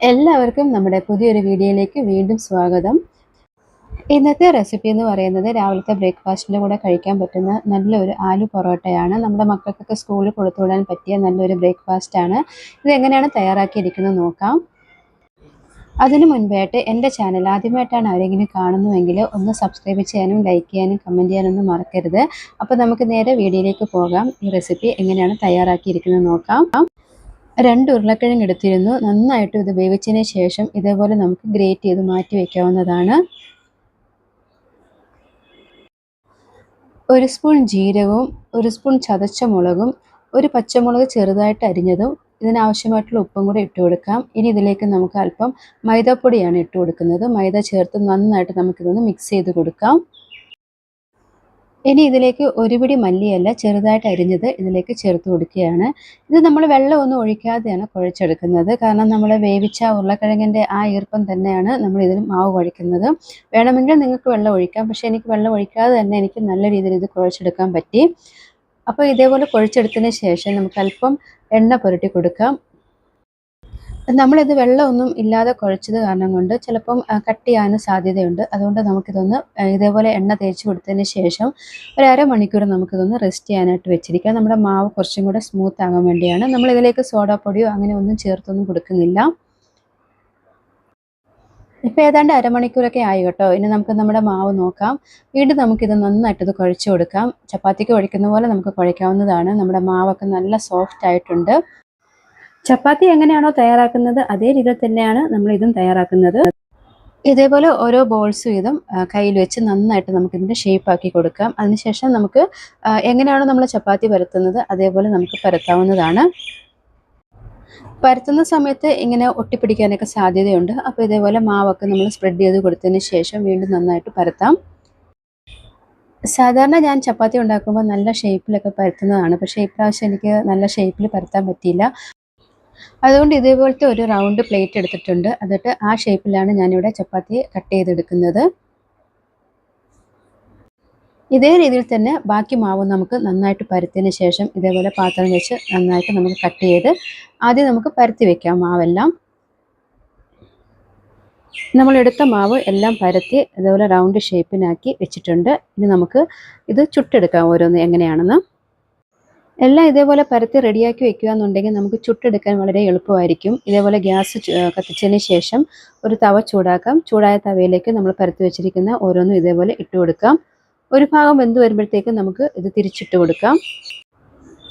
എല്ലാവർക്കും നമ്മുടെ പുതിയൊരു വീഡിയോയിലേക്ക് വീണ്ടും സ്വാഗതം. ഇന്നത്തെ റെസിപ്പി എന്ന് പറയുന്നത് രാവിലത്തെ ബ്രേക്ക്ഫാസ്റ്റിന്റെ കൂടെ കഴിക്കാൻ പറ്റുന്ന നല്ലൊരു ആലു പൊറോട്ടയാണ്. നമ്മുടെ മക്കൾക്കൊക്കെ സ്കൂളിൽ കൊടുത്തുവിടാൻ പറ്റിയ നല്ലൊരു ബ്രേക്ക്ഫാസ്റ്റ് ആണ്. ഇത് എങ്ങനെയാണ് തയ്യാറാക്കിയിരിക്കുന്നത് നോക്കാം. അതിനു മുൻപായിട്ട് എന്റെ ചാനൽ ആദ്യമായിട്ടാണ് ആരെങ്കിലും കാണുന്നുവെങ്കിൽ ഒന്ന് സബ്സ്ക്രൈബ് ചെയ്യാനും ലൈക്ക് ചെയ്യാനും കമന്റ് ചെയ്യാനൊന്നും മറക്കരുത്. അപ്പോൾ നമുക്ക് നേരെ വീഡിയോയിലേക്ക് പോകാം. ഈ റെസിപ്പി എങ്ങനെയാണ് തയ്യാറാക്കിയിരിക്കുന്നത് നോക്കാം. രണ്ട് ഉരുളക്കിഴങ്ങ് എടുത്തിരുന്നു. നന്നായിട്ട് ഇത് വേവിച്ചതിന് ശേഷം ഇതേപോലെ നമുക്ക് ഗ്രേറ്റ് ചെയ്ത് മാറ്റി വയ്ക്കാവുന്നതാണ് ഒരു സ്പൂൺ ജീരകവും ഒരു സ്പൂൺ ചതച്ച മുളകും ഒരു പച്ചമുളക് ചെറുതായിട്ട് അരിഞ്ഞതും ഇതിനാവശ്യമായിട്ടുള്ള ഉപ്പും കൂടെ ഇട്ട് കൊടുക്കാം. ഇനി ഇതിലേക്ക് നമുക്ക് അല്പം മൈദപ്പൊടിയാണ് ഇട്ട് കൊടുക്കുന്നത്. മൈദ ചേർത്ത് നന്നായിട്ട് നമുക്കിതൊന്ന് മിക്സ് ചെയ്ത് കൊടുക്കാം. ഇനി ഇതിലേക്ക് ഒരു പിടി മല്ലിയല്ല ചെറുതായിട്ട് അരിഞ്ഞത് ഇതിലേക്ക് ചേർത്ത് കൊടുക്കുകയാണ്. ഇത് നമ്മൾ വെള്ളം ഒന്നും ഒഴിക്കാതെയാണ് കുഴച്ചെടുക്കുന്നത്. കാരണം നമ്മൾ വേവിച്ച ഉരുളക്കിഴങ്ങിന്റെ ആ ഈർപ്പം തന്നെയാണ് നമ്മൾ ഇതിൽ മാവ് കുഴയ്ക്കുന്നത് വേണമെങ്കിൽ നിങ്ങൾക്ക് വെള്ളം ഒഴിക്കാം. പക്ഷേ എനിക്ക് വെള്ളം ഒഴിക്കാതെ തന്നെ എനിക്ക് നല്ല രീതിയിൽ ഇത് കുഴച്ചെടുക്കാൻ പറ്റി. അപ്പോൾ ഇതേപോലെ കുഴച്ചെടുത്തതിന് ശേഷം നമുക്ക് അല്പം എണ്ണ പുരട്ടി കൊടുക്കാം. നമ്മളിത് വെള്ളമൊന്നും ഇല്ലാതെ കുഴച്ചത് കാരണം കൊണ്ട് ചിലപ്പം കട്ട് ചെയ്യാനും സാധ്യതയുണ്ട്. അതുകൊണ്ട് നമുക്കിതൊന്ന് ഇതേപോലെ എണ്ണ തേച്ച് കൊടുത്തതിന് ശേഷം ഒരു അരമണിക്കൂർ നമുക്കിതൊന്ന് റെസ്റ്റ് ചെയ്യാനായിട്ട് വെച്ചിരിക്കാം നമ്മുടെ മാവ് കുറച്ചും കൂടെ സ്മൂത്ത് ആകാൻ വേണ്ടിയാണ്. നമ്മൾ ഇതിലേക്ക് സോഡാപ്പൊടിയോ അങ്ങനെ ഒന്നും ചേർത്തൊന്നും കൊടുക്കുന്നില്ല. ഇപ്പം ഏതാണ്ട് അരമണിക്കൂറൊക്കെ ആയി കേട്ടോ. ഇനി നമുക്ക് നമ്മുടെ മാവ് നോക്കാം. വീണ്ടും നമുക്കിത് നന്നായിട്ട് ഇത് കുഴച്ച് കൊടുക്കാം. ചപ്പാത്തിക്ക് കുഴക്കുന്ന പോലെ നമുക്ക് കുഴയ്ക്കാവുന്നതാണ്. നമ്മുടെ മാവൊക്കെ നല്ല സോഫ്റ്റ് ആയിട്ടുണ്ട്. ചപ്പാത്തി എങ്ങനെയാണോ തയ്യാറാക്കുന്നത് അതേ രീതിയിൽ തന്നെയാണ് നമ്മൾ ഇതും തയ്യാറാക്കുന്നത്. ഇതേപോലെ ഓരോ ബോൾസും ഇതും കയ്യിൽ വെച്ച് നന്നായിട്ട് നമുക്കിതിന്റെ ഷേപ്പ് ആക്കി കൊടുക്കാം. അതിനുശേഷം നമുക്ക് എങ്ങനെയാണോ നമ്മൾ ചപ്പാത്തി പരത്തുന്നത് അതേപോലെ നമുക്ക് പരത്താവുന്നതാണ്. പരത്തുന്ന സമയത്ത് ഇങ്ങനെ ഒട്ടിപ്പിടിക്കാനൊക്കെ സാധ്യതയുണ്ട്. അപ്പോൾ ഇതേപോലെ മാവൊക്കെ നമ്മൾ സ്പ്രെഡ് ചെയ്ത് കൊടുത്തതിന് ശേഷം വീണ്ടും നന്നായിട്ട് പരത്താം. സാധാരണ ഞാൻ ചപ്പാത്തി ഉണ്ടാക്കുമ്പോൾ നല്ല ഷേപ്പിലൊക്കെ പരത്തുന്നതാണ്. പക്ഷേ ഇപ്രാവശ്യം എനിക്ക് നല്ല ഷേപ്പിൽ പരത്താൻ പറ്റിയില്ല. അതുകൊണ്ട് ഇതേപോലത്തെ ഒരു റൗണ്ട് പ്ലേറ്റ് എടുത്തിട്ടുണ്ട്. എന്നിട്ട് ആ ഷേപ്പിലാണ് ഞാനിവിടെ ചപ്പാത്തി കട്ട് ചെയ്തെടുക്കുന്നത്. ഇതേ രീതിയിൽ തന്നെ ബാക്കി മാവ് നമുക്ക് നന്നായിട്ട് പരത്തിയതിന് ശേഷം ഇതേപോലെ പാത്രം വെച്ച് നന്നായിട്ട് നമുക്ക് കട്ട് ചെയ്ത് ആദ്യം നമുക്ക് പരത്തി വെക്കാം മാവെല്ലാം. നമ്മൾ എടുത്ത മാവ് എല്ലാം പരത്തി ഇതേപോലെ റൗണ്ട് ഷേപ്പിനാക്കി വെച്ചിട്ടുണ്ട്. ഇനി നമുക്ക് ഇത് ചുട്ടെടുക്കാം ഓരോന്ന് എങ്ങനെയാണെന്ന്. എല്ലാം ഇതേപോലെ പരത്തി റെഡിയാക്കി വെക്കുക എന്നുണ്ടെങ്കിൽ നമുക്ക് ചുട്ടെടുക്കാൻ വളരെ എളുപ്പമായിരിക്കും. ഇതേപോലെ ഗ്യാസ് കത്തിച്ചതിന് ശേഷം ഒരു തവ ചൂടാക്കാം. ചൂടായ തവയിലേക്ക് നമ്മൾ പരത്തി വെച്ചിരിക്കുന്ന ഓരോന്നും ഇതേപോലെ ഇട്ട് കൊടുക്കാം. ഒരു ഭാഗം വെന്ത് വരുമ്പോഴത്തേക്കും നമുക്ക് ഇത് തിരിച്ചിട്ട് കൊടുക്കാം.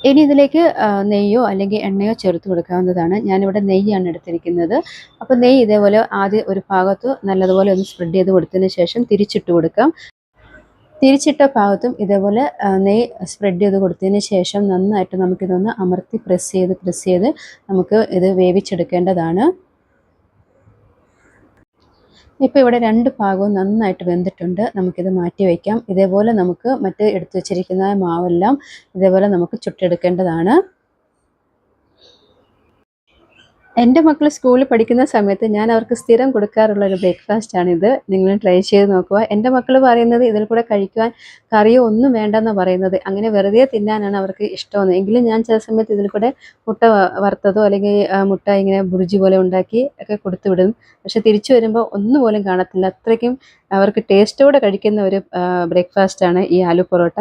ഇനി ഇതിലേക്ക് നെയ്യോ അല്ലെങ്കിൽ എണ്ണയോ ചേർത്ത് കൊടുക്കാവുന്നതാണ്. ഞാനിവിടെ നെയ്യാണ് എടുത്തിരിക്കുന്നത്. അപ്പോൾ നെയ്യ് ഇതേപോലെ ആദ്യം ഒരു ഭാഗത്ത് നല്ലതുപോലെ ഒന്ന് സ്പ്രെഡ് ചെയ്ത് കൊടുത്തതിന് ശേഷം തിരിച്ചിട്ട് കൊടുക്കാം. തിരിച്ചിട്ട ഭാഗത്തും ഇതേപോലെ നെയ് സ്പ്രെഡ് ചെയ്ത് കൊടുത്തതിന് ശേഷം നന്നായിട്ട് നമുക്കിതൊന്ന് അമർത്തി പ്രസ് ചെയ്ത് പ്രസ് ചെയ്ത് നമുക്ക് ഇത് വേവിച്ചെടുക്കേണ്ടതാണ്. ഇപ്പോൾ ഇവിടെ രണ്ട് ഭാഗവും നന്നായിട്ട് വെന്തിട്ടുണ്ട്. നമുക്കിത് മാറ്റി വയ്ക്കാം ഇതേപോലെ നമുക്ക് മറ്റ് എടുത്തു വച്ചിരിക്കുന്ന മാവെല്ലാം ഇതേപോലെ നമുക്ക് ചുട്ടെടുക്കേണ്ടതാണ്. എന്റെ മക്കൾ സ്കൂളിൽ പഠിക്കുന്ന സമയത്ത് ഞാൻ അവർക്ക് സ്ഥിരം കൊടുക്കാറുള്ള ഒരു ബ്രേക്ക്ഫാസ്റ്റ് ആണിത്. നിങ്ങൾ ട്രൈ ചെയ്ത് നോക്കുക. എന്റെ മക്കൾ പറയുന്നത് ഇതിൽ കൂടെ കഴിക്കുവാൻ കറിയോ ഒന്നും വേണ്ടെന്നാണ് പറയുന്നത്. അങ്ങനെ വെറുതെ തിന്നാനാണ് അവർക്ക് ഇഷ്ടമെന്ന്. എങ്കിലും ഞാൻ ചില സമയത്ത് ഇതിൽ കൂടെ മുട്ട വറുത്തതോ അല്ലെങ്കിൽ മുട്ട ഇങ്ങനെ ബുർജി പോലെ ഉണ്ടാക്കി ഒക്കെ കൊടുത്തു വിടും. പക്ഷെ തിരിച്ചു വരുമ്പോൾ ഒന്നും പോലും കാണത്തില്ല. അത്രയ്ക്കും അവർക്ക് ടേസ്റ്റോടെ കഴിക്കുന്ന ഒരു ബ്രേക്ക്ഫാസ്റ്റാണ് ഈ ആലു പൊറോട്ട.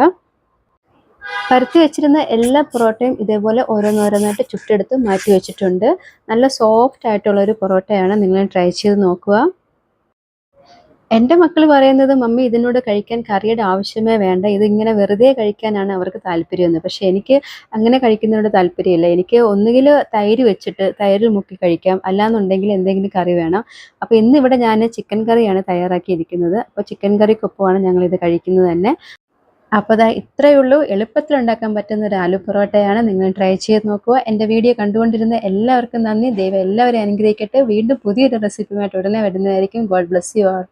പരത്തി വെച്ചിരുന്ന എല്ലാ പൊറോട്ടയും ഇതേപോലെ ഓരോന്നോരോന്നായിട്ട് ചുട്ടെടുത്ത് മാറ്റി വെച്ചിട്ടുണ്ട്. നല്ല സോഫ്റ്റ് ആയിട്ടുള്ള ഒരു പൊറോട്ടയാണ്. നിങ്ങൾ ട്രൈ ചെയ്ത് നോക്കുക. എന്റെ മക്കൾ പറയുന്നത് മമ്മി ഇതിനോട് കഴിക്കാൻ കറിയുടെ ആവശ്യമേ വേണ്ട. ഇതിങ്ങനെ വെറുതെ കഴിക്കാനാണ് അവർക്ക് താല്പര്യമെന്ന്. പക്ഷേ എനിക്ക് അങ്ങനെ കഴിക്കുന്നതിനോട് താല്പര്യമില്ല. എനിക്ക് ഒന്നുകിൽ തൈര് വെച്ചിട്ട് തൈരിൽ മുക്കി കഴിക്കാം. അല്ലാന്നുണ്ടെങ്കിൽ എന്തെങ്കിലും കറി വേണം. അപ്പോൾ ഇന്നിവിടെ ഞാൻ ചിക്കൻ കറിയാണ് തയ്യാറാക്കിയിരിക്കുന്നത്. അപ്പോൾ ചിക്കൻ കറിക്കൊപ്പമാണ് ഞങ്ങളിത് കഴിക്കുന്നത് തന്നെ. അപ്പോൾ അതാ ഇത്രയേ ഉള്ളൂ. എളുപ്പത്തിൽ ഉണ്ടാക്കാൻ പറ്റുന്ന ഒരു ആലു പൊറോട്ടയാണ്. നിങ്ങൾ ട്രൈ ചെയ്ത് നോക്കുക. എന്റെ വീഡിയോ കണ്ടുകൊണ്ടിരുന്ന എല്ലാവർക്കും നന്ദി. ദൈവം എല്ലാവരെയും അനുഗ്രഹിക്കട്ടെ. വീണ്ടും പുതിയൊരു റെസിപ്പിയുമായിട്ട് ഉടനെ വരുന്നതായിരിക്കും. God bless you all